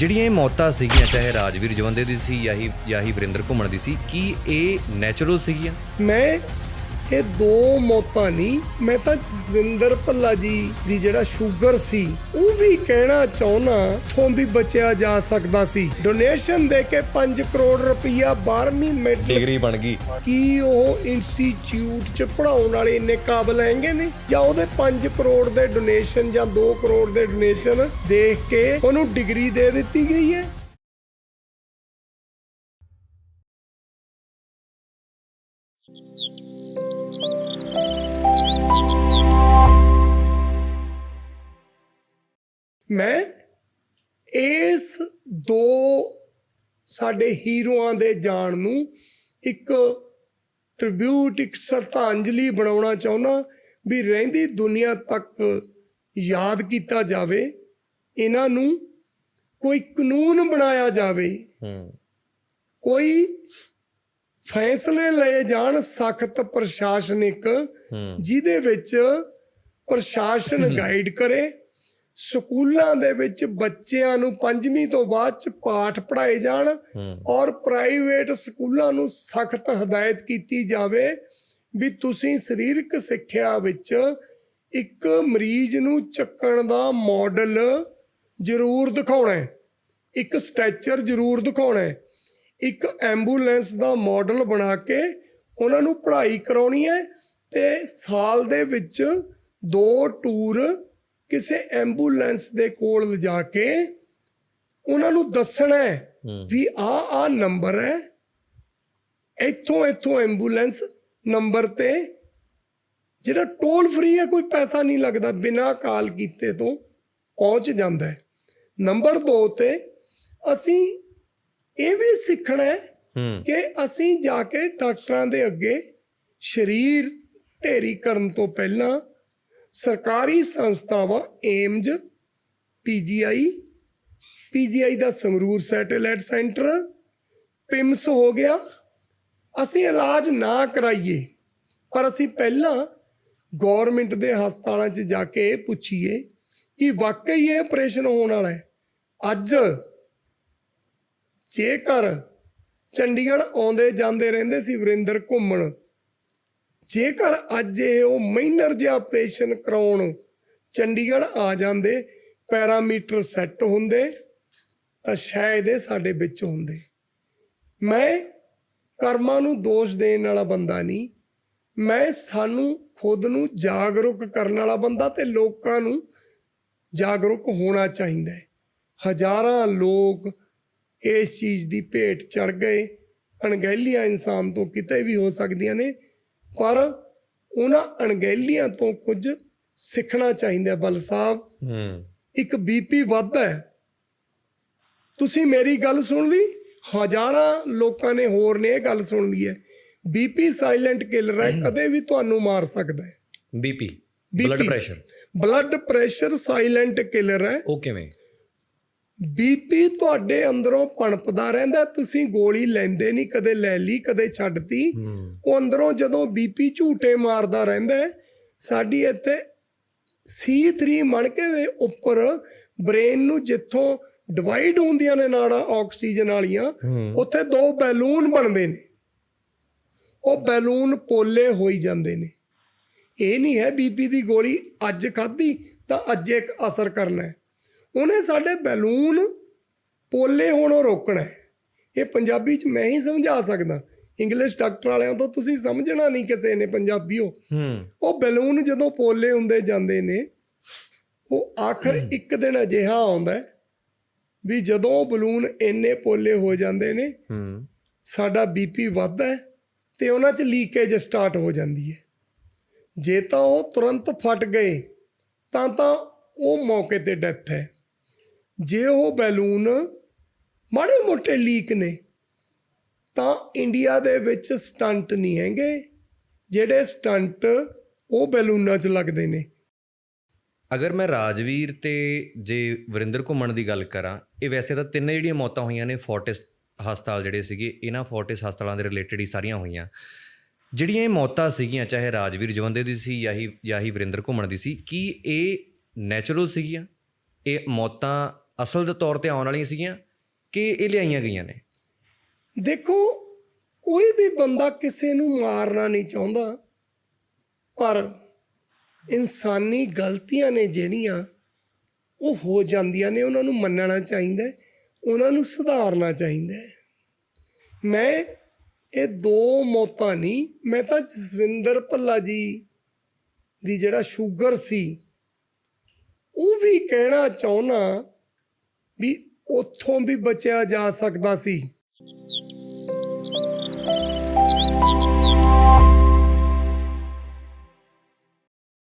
ਜਿਹੜੀਆਂ ਇਹ ਮੌਤਾਂ ਸੀਗੀਆਂ, ਚਾਹੇ ਰਾਜਵੀਰ ਜਵੰਦੇ ਦੀ ਸੀ ਜਾਂ ਹੀ ਜਾਂ ਹੀ ਵਰਿੰਦਰ ਘੁੰਮਣ ਦੀ ਸੀ, ਕੀ ਇਹ ਨੈਚੁਰਲ ਸੀਗੀਆਂ? ਮੈਂ ਇਹ ਦੋ ਮੌਤਾਂ ਨਹੀਂ ਮੈਂ ਤਾਂ ਜਸਵਿੰਦਰ ਭੱਲਾ ਜੀ ਦੀ ਜਿਹੜਾ ਸ਼ੂਗਰ ਸੀ ਉਹ ਵੀ ਕਹਿਣਾ ਚਾਹੁੰਨਾ ਤੋਂ ਵੀ ਬਚਿਆ ਜਾ ਸਕਦਾ ਸੀ। ਡੋਨੇਸ਼ਨ ਦੇ ਕੇ 5 ਕਰੋੜ ਰੁਪਈਆ 12ਵੀਂ ਮੈਡਲ ਡਿਗਰੀ ਬਣ ਗਈ। ਕੀ ਉਹ ਇੰਸਟੀਚਿਊਟ ਚ ਪੜਾਉਣ ਵਾਲੇ ਇੰਨੇ ਕਾਬਲ ਹੈਗੇ ਨੇ? ਜਾਂ ਉਹਦੇ 5 ਕਰੋੜ ਦੇ ਡੋਨੇਸ਼ਨ ਜਾਂ 2 ਕਰੋੜ ਦੇ ਡੋਨੇਸ਼ਨ ਦੇਖ ਕੇ ਉਹਨੂੰ ਡਿਗਰੀ ਦੇ ਦਿੱਤੀ ਗਈ ਹੈ? ਮੈਂ ਇਸ ਦੋ ਸਾਡੇ ਹੀਰੋਆਂ ਦੇ ਜਾਣ ਨੂੰ ਇੱਕ ਟ੍ਰਿਬਿਊਟ ਇੱਕ ਸ਼ਰਧਾਂਜਲੀ ਬਣਾਉਣਾ ਚਾਹੁੰਦਾ ਵੀ ਰਹਿੰਦੀ ਦੁਨੀਆ ਤੱਕ ਯਾਦ ਕੀਤਾ ਜਾਵੇ ਇਹਨਾਂ ਨੂੰ ਕੋਈ ਕਾਨੂੰਨ ਬਣਾਇਆ ਜਾਵੇ ਹੂੰ। ਕੋਈ ਫੈਸਲੇ ਲਏ ਜਾਣ ਸਖਤ ਪ੍ਰਸ਼ਾਸਨਿਕ ਜਿਹਦੇ ਵਿੱਚ ਪ੍ਰਸ਼ਾਸਨ ਗਾਈਡ ਕਰੇ ਸਕੂਲਾਂ ਦੇ ਵਿੱਚ ਬੱਚਿਆਂ ਨੂੰ ਪੰਜਵੀਂ ਤੋਂ ਬਾਅਦ ਚ ਪਾਠ ਪੜ੍ਹਾਏ ਜਾਣ ਔਰ ਪ੍ਰਾਈਵੇਟ ਸਕੂਲਾਂ ਨੂੰ ਸਖਤ ਹਦਾਇਤ ਕੀਤੀ ਜਾਵੇ ਵੀ ਤੁਸੀਂ ਸਰੀਰਕ ਸਿੱਖਿਆ ਵਿੱਚ ਇੱਕ ਮਰੀਜ਼ ਨੂੰ ਚੱਕਣ ਦਾ ਮਾਡਲ ਜ਼ਰੂਰ ਦਿਖਾਉਣਾ ਹੈ ਇੱਕ ਸਟੈਚਰ ਜ਼ਰੂਰ ਦਿਖਾਉਣਾ ਹੈ। ਇੱਕ ਐਂਬੂਲੈਂਸ ਦਾ ਮਾਡਲ ਬਣਾ ਕੇ ਉਹਨਾਂ ਨੂੰ ਪੜ੍ਹਾਈ ਕਰਾਉਣੀ ਹੈ ਤੇ ਸਾਲ ਦੇ ਵਿੱਚ ਦੋ ਟੂਰ ਕਿਸੇ ਐਂਬੂਲੈਂਸ ਦੇ ਕੋਲ ਲਿਜਾ ਕੇ ਉਹਨਾਂ ਨੂੰ ਦੱਸਣਾ ਹੈ ਵੀ ਆ ਆ ਨੰਬਰ ਹੈ। ਇੱਥੋਂ ਇੱਥੋਂ ਐਂਬੂਲੈਂਸ ਨੰਬਰ ਤੇ ਜਿਹੜਾ ਟੋਲ ਫ੍ਰੀ ਹੈ ਕੋਈ ਪੈਸਾ ਨਹੀਂ ਲੱਗਦਾ। ਬਿਨਾਂ ਕਾਲ ਕੀਤੇ ਤੋਂ ਪਹੁੰਚ ਜਾਂਦਾ ਹੈ। ਨੰਬਰ 2 ਤੇ ਅਸੀਂ ਇਹ ਵੀ ਸਿੱਖਣਾ ਹੈ ਕਿ ਅਸੀਂ ਜਾ ਕੇ ਡਾਕਟਰਾਂ ਦੇ ਅੱਗੇ ਸਰੀਰ ਢੇਰੀ ਕਰਨ ਤੋਂ ਪਹਿਲਾਂ ਸਰਕਾਰੀ ਸੰਸਥਾਵਾਂ ਏਮਜ ਪੀਜੀਆਈ ਪੀਜੀਆਈ ਦਾ ਸੰਗਰੂਰ ਸੈਟੇਲਾਈਟ ਸੈਂਟਰ ਪਿਮਸ ਹੋ ਗਿਆ। ਅਸੀਂ ਇਲਾਜ ਨਾ ਕਰਾਈਏ ਪਰ ਅਸੀਂ ਪਹਿਲਾਂ ਗਵਰਨਮੈਂਟ ਦੇ ਹਸਪਤਾਲਾਂ 'ਚ ਜਾ ਕੇ ਪੁੱਛੀਏ ਕਿ ਵਾਕਈ ਇਹ ਆਪਰੇਸ਼ਨ ਹੋਣ ਵਾਲਾ ਹੈ? ਅੱਜ ਜੇਕਰ ਚੰਡੀਗੜ੍ਹ ਆਉਂਦੇ ਜਾਂਦੇ ਰਹਿੰਦੇ ਸੀ ਵਰਿੰਦਰ ਘੁੰਮਣ, ਜੇਕਰ ਅੱਜ ਇਹ ਉਹ ਮਾਈਨਰ ਜਿਹਾ ਆਪਰੇਸ਼ਨ ਕਰਾਉਣ ਚੰਡੀਗੜ੍ਹ ਆ ਜਾਂਦੇ, ਪੈਰਾਮੀਟਰ ਸੈੱਟ ਹੁੰਦੇ, ਤਾਂ ਸ਼ਾਇਦ ਇਹ ਸਾਡੇ ਵਿੱਚ ਹੁੰਦੇ। ਮੈਂ ਕਰਮਾਂ ਨੂੰ ਦੋਸ਼ ਦੇਣ ਵਾਲਾ ਬੰਦਾ ਨਹੀਂ, ਮੈਂ ਸਾਨੂੰ ਖੁਦ ਨੂੰ ਜਾਗਰੂਕ ਕਰਨ ਵਾਲਾ ਬੰਦਾ ਤੇ ਲੋਕਾਂ ਨੂੰ ਜਾਗਰੂਕ ਹੋਣਾ ਚਾਹੀਦਾ ਹੈ। ਹਜ਼ਾਰਾਂ ਲੋਕ ਇਸ ਚੀਜ਼ ਦੀ ਭੇਟ ਚੜ ਗਏ। ਅਣਗਹਿਲੀਆਂ ਇਨਸਾਨ ਤੋਂ ਕਿਤੇ ਵੀ ਹੋ ਸਕਦੀਆਂ ਨੇ ਪਰ ਉਹਨਾਂ ਅਣਗਹਿਲੀਆਂ ਤੋਂ ਕੁਝ ਸਿੱਖਣਾ ਚਾਹੀਦਾ। ਬਲ ਸਾਹਿਬ ਹੂੰ। ਇੱਕ ਬੀਪੀ ਵੱਧਦਾ ਹੈ। ਤੁਸੀਂ ਮੇਰੀ ਗੱਲ ਸੁਣ ਲਈ? ਹਜ਼ਾਰਾਂ ਲੋਕਾਂ ਨੇ ਹੋਰ ਨੇ ਇਹ ਗੱਲ ਸੁਣ ਲਈ ਹੈ। ਬੀਪੀ ਸਾਇਲੈਂਟ ਕਿਲਰ ਹੈ ਕਦੇ ਵੀ ਤੁਹਾਨੂੰ ਮਾਰ ਸਕਦਾ ਹੈ। BP blood pressure. Blood pressure silent killer ਹੈ। ਉਹ ਕਿਵੇਂ? ਬੀਪੀ ਤੁਹਾਡੇ ਅੰਦਰੋਂ ਪਣਪਦਾ ਰਹਿੰਦਾ ਤੁਸੀਂ ਗੋਲੀ ਲੈਂਦੇ ਨਹੀਂ ਕਦੇ ਲੈ ਲਈ ਕਦੇ ਛੱਡਤੀ। ਉਹ ਅੰਦਰੋਂ ਜਦੋਂ ਬੀਪੀ ਝੂਟੇ ਮਾਰਦਾ ਰਹਿੰਦਾ ਸਾਡੀ ਇੱਥੇ C3 ਮਣਕੇ ਦੇ ਉੱਪਰ ਬ੍ਰੇਨ ਨੂੰ ਜਿੱਥੋਂ ਡਿਵਾਈਡ ਹੁੰਦੀਆਂ ਨੇ ਨਾੜਾਂ ਆਕਸੀਜਨ ਵਾਲੀਆਂ ਉੱਥੇ ਦੋ ਬੈਲੂਨ ਬਣਦੇ ਨੇ। ਉਹ ਬੈਲੂਨ ਪੋਲੇ ਹੋਈ ਜਾਂਦੇ ਨੇ। ਇਹ ਨਹੀਂ ਹੈ ਬੀਪੀ ਦੀ ਗੋਲੀ ਅੱਜ ਖਾਧੀ ਤਾਂ ਅੱਜ ਇੱਕ ਅਸਰ ਕਰਨਾ ਹੈ। ਉਹਨੇ ਸਾਡੇ ਬੈਲੂਨ ਪੋਲੇ ਹੋਣੋਂ ਰੋਕਣਾ ਹੈ। ਇਹ ਪੰਜਾਬੀ ਚ ਮੈਂ ਹੀ ਸਮਝਾ ਸਕਦਾ। ਇੰਗਲਿਸ਼ ਡਾਕਟਰ ਵਾਲਿਆਂ ਤੋਂ ਤੁਸੀਂ ਸਮਝਣਾ ਨਹੀਂ ਕਿਸੇ ਨੇ ਪੰਜਾਬੀਓ। ਹੂੰ। ਉਹ ਬੈਲੂਨ ਜਦੋਂ ਪੋਲੇ ਹੁੰਦੇ ਜਾਂਦੇ ਨੇ ਉਹ ਆਖਰ ਇੱਕ ਦਿਨ ਅਜਿਹਾ ਆਉਂਦਾ ਵੀ ਜਦੋਂ ਬਲੂਨ ਇੰਨੇ ਪੋਲੇ ਹੋ ਜਾਂਦੇ ਨੇ ਹੂੰ। ਸਾਡਾ ਬੀਪੀ ਵੱਧਦਾ ਤੇ ਉਹਨਾਂ 'ਚ ਲੀਕੇਜ ਸਟਾਰਟ ਹੋ ਜਾਂਦੀ ਹੈ। ਜੇ ਤਾਂ ਉਹ ਤੁਰੰਤ ਫਟ ਗਏ ਤਾਂ ਤਾਂ ਉਹ ਮੌਕੇ ਤੇ ਡੈਥ ਹੈ। ਜੇ ਉਹ ਬੈਲੂਨ ਮਾੜੇ ਮੋਟੇ ਲੀਕ ਨੇ, ਤਾਂ ਇੰਡੀਆ ਦੇ ਵਿੱਚ ਸਟੰਟ ਨਹੀਂ ਹੈਗੇ। ਜਿਹੜੇ ਸਟੰਟ ਉਹ ਬੈਲੂਨਾਂ 'ਚ ਲੱਗਦੇ ਨੇ। ਅਗਰ ਮੈਂ ਰਾਜਵੀਰ ਤੇ ਜੇ ਵਰਿੰਦਰ ਘੁੰਮਣ ਦੀ ਗੱਲ ਕਰਾਂ, ਇਹ ਵੈਸੇ ਤਾਂ ਤਿੰਨੇ ਜਿਹੜੀਆਂ ਮੌਤਾਂ ਹੋਈਆਂ ਨੇ ਫੋਰਟਿਸ ਹਸਪਤਾਲ ਜਿਹੜੇ ਸੀਗੇ, ਇਹਨਾਂ ਫੋਰਟਿਸ ਹਸਪਤਾਲਾਂ ਦੇ ਰਿਲੇਟਡ ਹੀ ਸਾਰੀਆਂ ਹੋਈਆਂ। ਜਿਹੜੀਆਂ ਇਹ ਮੌਤਾਂ ਸੀਗੀਆਂ, ਚਾਹੇ ਰਾਜਵੀਰ ਜਵੰਦੇ ਦੀ ਸੀ ਜਾਂ ਹੀ ਜਾਂ ਹੀ ਵਰਿੰਦਰ ਘੁੰਮਣ ਦੀ ਸੀ, ਕੀ ਇਹ ਨੈਚੁਰਲ ਸੀਗੀਆਂ? ਇਹ ਮੌਤਾਂ ਅਸਲ ਦੇ ਤੌਰ ਤੇ ਆਉਣ ਵਾਲੀਆਂ ਸੀਗੀਆਂ ਕਿ ਇਹ ਲਿਆਈਆਂ ਗਈਆਂ ਨੇ ਦੇਖੋ ਕੋਈ ਵੀ ਬੰਦਾ ਕਿਸੇ ਨੂੰ ਮਾਰਨਾ ਨਹੀਂ ਚਾਹੁੰਦਾ ਪਰ ਇਨਸਾਨੀ ਗਲਤੀਆਂ ਨੇ ਜਿਹੜੀਆਂ ਉਹ ਹੋ ਜਾਂਦੀਆਂ ਨੇ ਉਹਨਾਂ ਨੂੰ ਮੰਨਣਾ ਚਾਹੀਦਾ ਹੈ, ਉਹਨਾਂ ਨੂੰ ਸੁਧਾਰਨਾ ਚਾਹੀਦਾ ਹੈ। ਮੈਂ ਇਹ ਦੋ ਮੌਤਾਂ ਨਹੀਂ ਮੈਂ ਤਾਂ ਜਸਵਿੰਦਰ ਭੱਲਾ ਜੀ ਦੀ ਜਿਹੜਾ ਸ਼ੂਗਰ ਸੀ ਉਹ ਵੀ ਕਹਿਣਾ ਚਾਹੁੰਦਾ ਵੀ ਉੱਥੋਂ ਵੀ ਬਚਿਆ ਜਾ ਸਕਦਾ ਸੀ।